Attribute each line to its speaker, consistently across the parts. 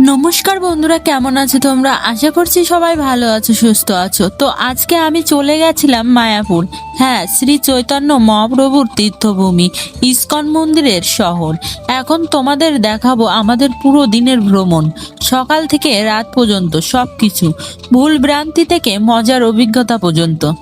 Speaker 1: নমস্কার বন্ধুরা, কেমন আছো তোমরা? আশা করছি সবাই ভালো আছো, সুস্থ আছো। তো আজকে আমি চলে গেছিলাম মায়াপুর। হ্যাঁ শ্রী চৈতন্য মহাপ্রভুর তীর্থভূমি, ইস্কন মন্দিরের শহর। এখন তোমাদের দেখাবো আমাদের পুরো দিনের ভ্রমণ। সকাল থেকে রাত পর্যন্ত সব কিছু ভুল ভ্রান্তি থেকে মজার অভিজ্ঞতা পর্যন্ত।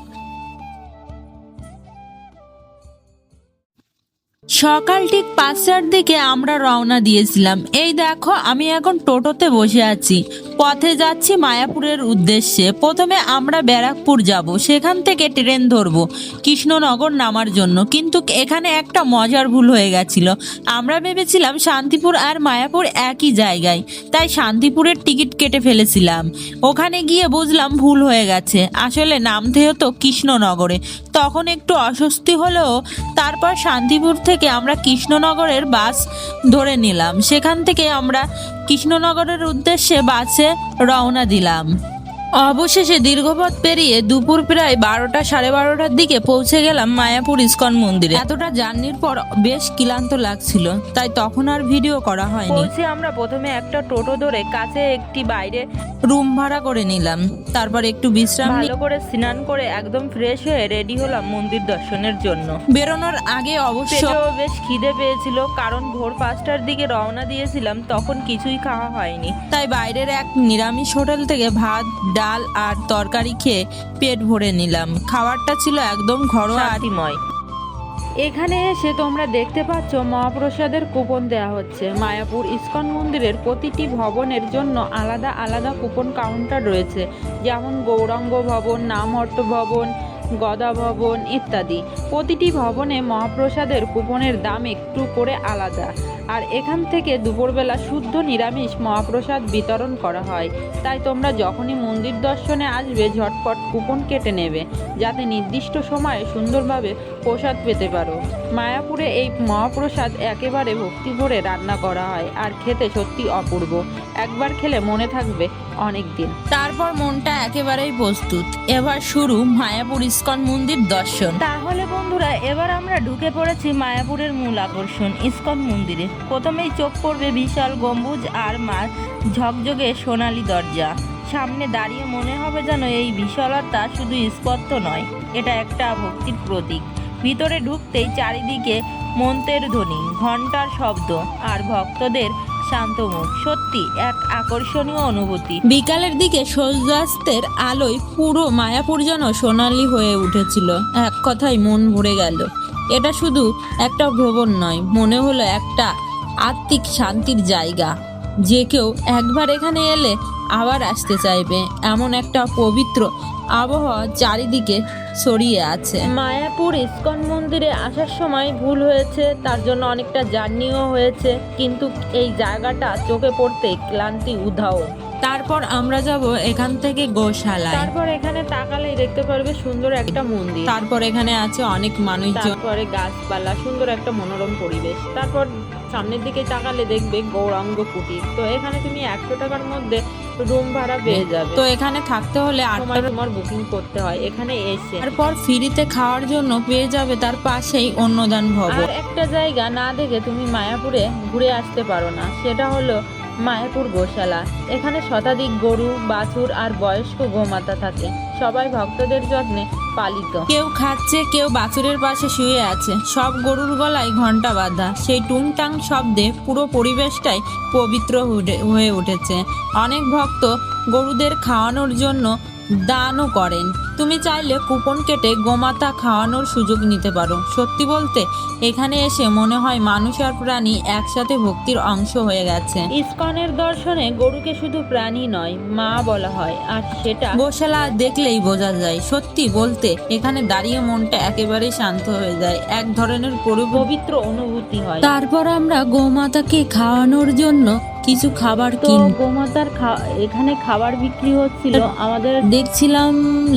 Speaker 1: সকাল ঠিক পাঁচটার দিকে আমরা রওনা দিয়েছিলাম। এই দেখো আমি এখন টোটোতে বসে আছি। পথে যাচ্ছি মায়াপুরের উদ্দেশ্যে। প্রথমে আমরা ব্যারাকপুর যাব। সেখান থেকে ট্রেন ধরবো, কৃষ্ণনগর নামার জন্য। কিন্তু এখানে একটা মজার ভুল হয়ে গেছিল। আমরা ভেবেছিলাম শান্তিপুর আর মায়াপুর একই জায়গায়। তাই শান্তিপুরের টিকিট কেটে ফেলেছিলাম। ওখানে গিয়ে বুঝলাম ভুল হয়ে গেছে। আসলে নামতে হতো কৃষ্ণনগরে। তখন একটু অস্বস্তি হলেও তারপর শান্তিপুর থেকে আমরা কৃষ্ণনগরের বাস ধরে নিলাম। সেখান থেকে আমরা কৃষ্ণনগরের উদ্দেশ্যে বাসে রওনা দিলাম। অবশেষে দীর্ঘপথ পেরিয়ে দুপুর প্রায় বারোটা, সাড়ে বারোটার দিকে পৌঁছে গেলাম মায়াপুর ইস্কন মন্দিরে। এতটা জার্নির পর বেশ ক্লান্ত লাগছিল, তাই তখন আর ভিডিও করা হয়নি। আমরা প্রথমে একটা টোটো ধরে কাছে একটি বাইরে রুম ভাড়া করে নিলাম। তারপর একটু বিশ্রাম ভালো করে স্নান করে একদম ফ্রেশ হয়ে রেডি হলাম মন্দির দর্শনের জন্য। বেরোনোর আগে অবশ্য বেশ খিদে পেয়েছিল কারণ ভোর পাঁচটার দিকে রওনা দিয়েছিলাম তখন কিছুই খাওয়া হয়নি। তাই বাইরের এক নিরামিষ হোটেল থেকে ভাত ডাল আর তরকারি খেয়ে পেট ভরে নিলাম। খাবারটা ছিল একদম ঘরোয়া আতিময় এখানে এসে তোমরা দেখতে পাচ্ছ মহাপ্রসাদের কুপন দেওয়া হচ্ছে। মায়াপুর ইস্কন মন্দিরের প্রতিটি ভবনের জন্য আলাদা আলাদা কুপন কাউন্টার রয়েছে। যেমন গৌরাঙ্গ ভবন, নামহট্ট ভবন, গদা ভবন ইত্যাদি। প্রতিটি ভবনে মহাপ্রসাদের কুপনের দাম একটু করে আলাদা। আর এখান থেকে দুপুরবেলা শুদ্ধ নিরামিষ মহাপ্রসাদ বিতরণ করা হয়। তাই তোমরা যখনই মন্দির দর্শনে আসবে, ঝটপট কুপন কেটে নেবে, যাতে নির্দিষ্ট সময়ে সুন্দরভাবে প্রসাদ পেতে পারো। মায়াপুরে এই মহাপ্রসাদ একেবারে ভক্তি ভরে রান্না করা হয়, আর খেতে সত্যি অপূর্ব। একবার খেলে মনে থাকবে অনেক দিন তারপর মনটা একেবারেই প্রস্তুত। এবার শুরু মায়াপুর ইস্কন মন্দির দর্শন। তাহলে বন্ধুরা এবার আমরা ঢুকে পড়েছি মায়াপুরের মূল আকর্ষণ ইস্কন মন্দিরে। প্রথমেই চোখ পড়বে বিশাল গম্বুজ আর মা ঝকঝকে সোনালি দরজা। সামনে দাঁড়িয়ে মনে হবে যেন এই বিশালতা শুধু স্পষ্ট নয় এটা একটা ভক্তির প্রতীক। ভিতরে ঢুকতেই চারিদিকে মন্ত্রের ধ্বনি ঘণ্টার শব্দ আর ভক্তদের শান্ত মুখ সত্যি এক আকর্ষণীয় অনুভূতি। বিকালের দিকে সূর্যাস্তের আলোয় পুরো মায়াপুর যেন সোনালি হয়ে উঠেছিল। এক কথায় মন ভরে গেল। এটা শুধু একটা ভ্রমণ নয়, মনে হলো একটা আত্মিক শান্তির জায়গা। যে কেউ একবার এখানে এলে আবার আসতে চাইবে। এমন একটা পবিত্র আবহাওয়া চারিদিকে ছড়িয়ে আছে। মায়াপুর ইস্কন মন্দিরে আসার সময় ভুল হয়েছে তার জন্য অনেকটা জার্নিও হয়েছে কিন্তু এই জায়গাটা চোখে পড়তে ক্লান্তি উধাও। তারপর আমরা যাব এখান থেকে গোশালায়। তারপর এখানে তাকালেই দেখতে পারবে সুন্দর একটা মন্দির। তারপর এখানে আছে অনেক মানুষ তারপরে গাছপালা সুন্দর একটা মনোরম পরিবেশ। তারপর সামনের দিকে তাকালে দেখবে গৌরাঙ্গ কুটির। তো এখানে তুমি একশো টাকার মধ্যে রুম ভাড়া পেয়ে যাবে। তো এখানে থাকতে হলে আটটা তোমার বুকিং করতে হয় এখানে এসে। তারপর ফ্রিতে খাওয়ার জন্য পেয়ে যাবে তার পাশেই অন্নদান ভবন। আর একটা জায়গা না দেখে তুমি মায়াপুরে ঘুরে আসতে পারো না সেটা হলো মায়াপুর গোশালা। এখানে শতাধিক গরু বাছুর আর বয়স্ক গোমাতা থাকে সবাই ভক্তদের যত্নে পালিত। কেউ খাচ্ছে কেউ বাছুরের পাশে শুয়ে আছে সব গরুর গলায় ঘণ্টা বাঁধা। সেই টুংটাং শব্দে পুরো পরিবেশটাই পবিত্র হয়ে- হয়ে উঠেছে। অনেক ভক্ত গরুদের খাওয়ানোর জন্য দানও করেন। তুমি চাইলে কুপন কেটে গোমাতা খাওয়ানোর সুযোগ নিতে পারো। সত্যি বলতে এখানে এসে মনে হয় মানুষ আর প্রাণী একসাথে ভক্তির অংশ হয়ে গেছে। ইস্কনের দর্শনে গরুকে শুধু প্রাণী নয় মা বলা হয় আর সেটা গোশালা দেখলেই বোঝা যায়। সত্যি বলতে এখানে দাঁড়িয়ে মনটা একেবারে শান্ত হয়ে যায়। এক ধরনের পবিত্র অনুভূতি হয়। তারপর আমরা গোমাতাকে খাওয়ানোর জন্য কিছু খাবার কিন গোমাতার এখানে খাবার বিক্রি হচ্ছিল। আমাদের দেখছিলাম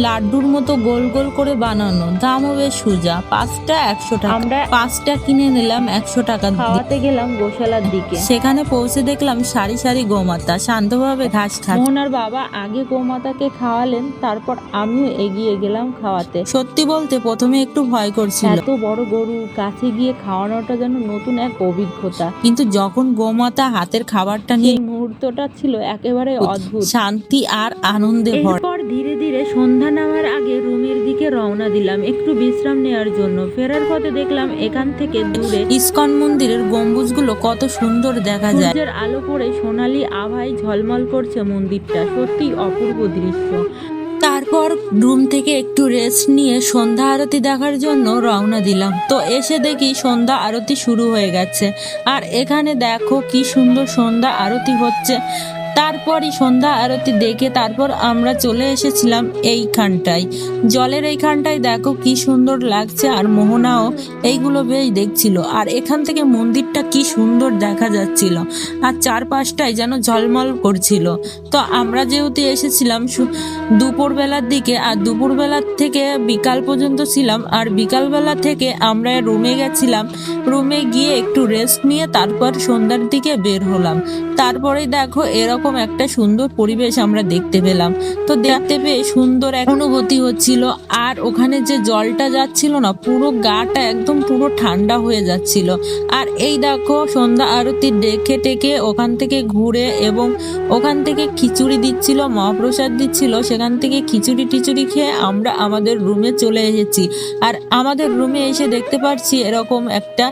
Speaker 1: লাড্ডুর মতো গোল গোল করে বানানো। দামও বেশ সোজা। পাঁচটা একশো টাকা। আমরা পাঁচটা কিনে নিলাম একশো টাকা খাওয়াতে গেলাম গোশালার দিকে। সেখানে পৌঁছে দেখলাম সারি সারি গোমাতা। শান্তভাবে ঘাস খাচ্ছে। মোহনার বাবা আগে গোমাতাকে খাওয়ালেন তারপর আমিও এগিয়ে গেলাম খাওয়াতে। সত্যি বলতে প্রথমে একটু ভয় করছিল। এত বড় গরু কাছে গিয়ে খাওয়ানোটা যেন নতুন এক অভিজ্ঞতা। কিন্তু যখন গোমাতা হাতের খাবার ব্যাপারটা নিয়ে মুহূর্তটা ছিল একেবারে অদ্ভুত। শান্তি আর আনন্দে এরপর ধীরে ধীরে সন্ধ্যা নামার আগে রুমের দিকে রওনা দিলাম। একটু বিশ্রাম নেওয়ার জন্য। ফেরার পথে দেখলাম এখান থেকে দূরে ইস্কন মন্দিরের গম্বুজগুলো কত সুন্দর দেখা যায়। সূর্যের আলো পড়ে সোনালি আভায় ঝলমল করছে মন্দিরটা। সত্যি অপূর্ব দৃশ্য। তারপর রুম থেকে একটু রেস্ট নিয়ে সন্ধ্যা আরতি দেখার জন্য রওনা দিলাম। তো এসে দেখি সন্ধ্যা আরতি শুরু হয়ে গেছে। আর এখানে দেখো কি সুন্দর সন্ধ্যা আরতি হচ্ছে। তারপরই সন্ধ্যা আরতি দেখে তারপর আমরা চলে এসেছিলাম এইখানটায়। জলের এইখানটায় দেখো কি সুন্দর লাগছে আর মোহনাও এইগুলো বেশ দেখছিল। আর এখান থেকে মন্দিরটা কি সুন্দর দেখা যাচ্ছিল। আর চারপাশটায় যেন ঝলমল করছিল। তো আমরা যেহেতু এসেছিলাম দুপুরবেলার দিকে, আর দুপুরবেলার থেকে বিকাল পর্যন্ত ছিলাম। আর বিকালবেলা থেকে আমরা রুমে গেছিলাম। রুমে গিয়ে একটু রেস্ট নিয়ে তারপর সন্ধ্যার দিকে বের হলাম। তারপরে দেখো এরকম একটা সুন্দর পরিবেশ আমরা দেখতে পেলাম। তো দেখতে পেয়ে সুন্দর এক অনুভূতি হচ্ছিল। আর ওখানে যে জলটা যাচ্ছিল না, পুরো গাটা একদম পুরো ঠান্ডা হয়ে যাচ্ছিল। আর এই দেখো, সন্ধ্যা আরতি দেখে টেকে ওখান থেকে ঘুরে এবং ওখান থেকে খিচুড়ি দিচ্ছিল, মহাপ্রসাদ দিচ্ছিল। সেখান থেকে খিচুড়ি টিচুড়ি খেয়ে আমরা আমাদের রুমে চলে এসেছি। আর আমাদের রুমে এসে দেখতে পাচ্ছি এরকম একটা